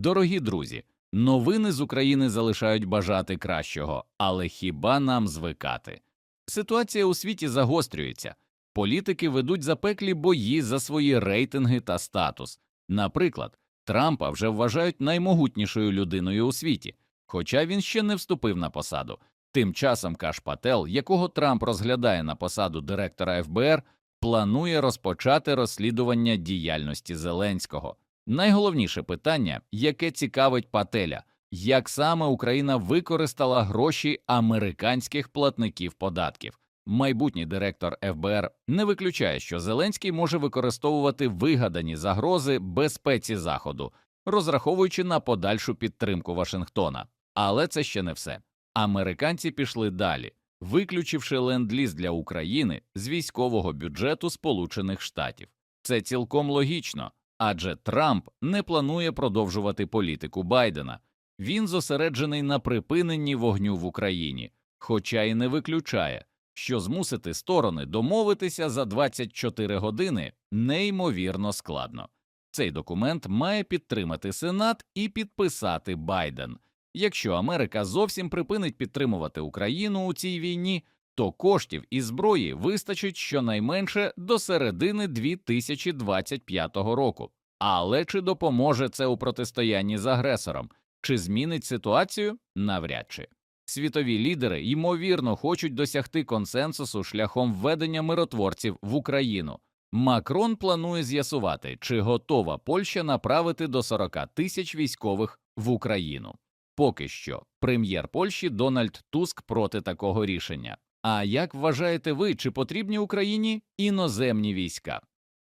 Дорогі друзі, новини з України залишають бажати кращого, але хіба нам звикати? Ситуація у світі загострюється. Політики ведуть запеклі бої за свої рейтинги та статус. Наприклад, Трампа вже вважають наймогутнішою людиною у світі, хоча він ще не вступив на посаду. Тим часом Каш Пател, якого Трамп розглядає на посаду директора ФБР, планує розпочати розслідування діяльності Зеленського. Найголовніше питання, яке цікавить Пателя, як саме Україна використала гроші американських платників податків. Майбутній директор ФБР не виключає, що Зеленський може використовувати вигадані загрози безпеці Заходу, розраховуючи на подальшу підтримку Вашингтона. Але це ще не все. Американці пішли далі, виключивши ленд-ліз для України з військового бюджету Сполучених Штатів. Це цілком логічно, адже Трамп не планує продовжувати політику Байдена. Він зосереджений на припиненні вогню в Україні, хоча й не виключає, що змусити сторони домовитися за 24 години неймовірно складно. Цей документ має підтримати Сенат і підписати Байден. Якщо Америка зовсім припинить підтримувати Україну у цій війні, то коштів і зброї вистачить щонайменше до середини 2025 року. Але чи допоможе це у протистоянні з агресором? Чи змінить ситуацію? Навряд чи. Світові лідери ймовірно хочуть досягти консенсусу шляхом введення миротворців в Україну. Макрон планує з'ясувати, чи готова Польща направити до 40 тисяч військових в Україну. Поки що прем'єр Польщі Дональд Туск проти такого рішення. А як вважаєте ви, чи потрібні Україні іноземні війська?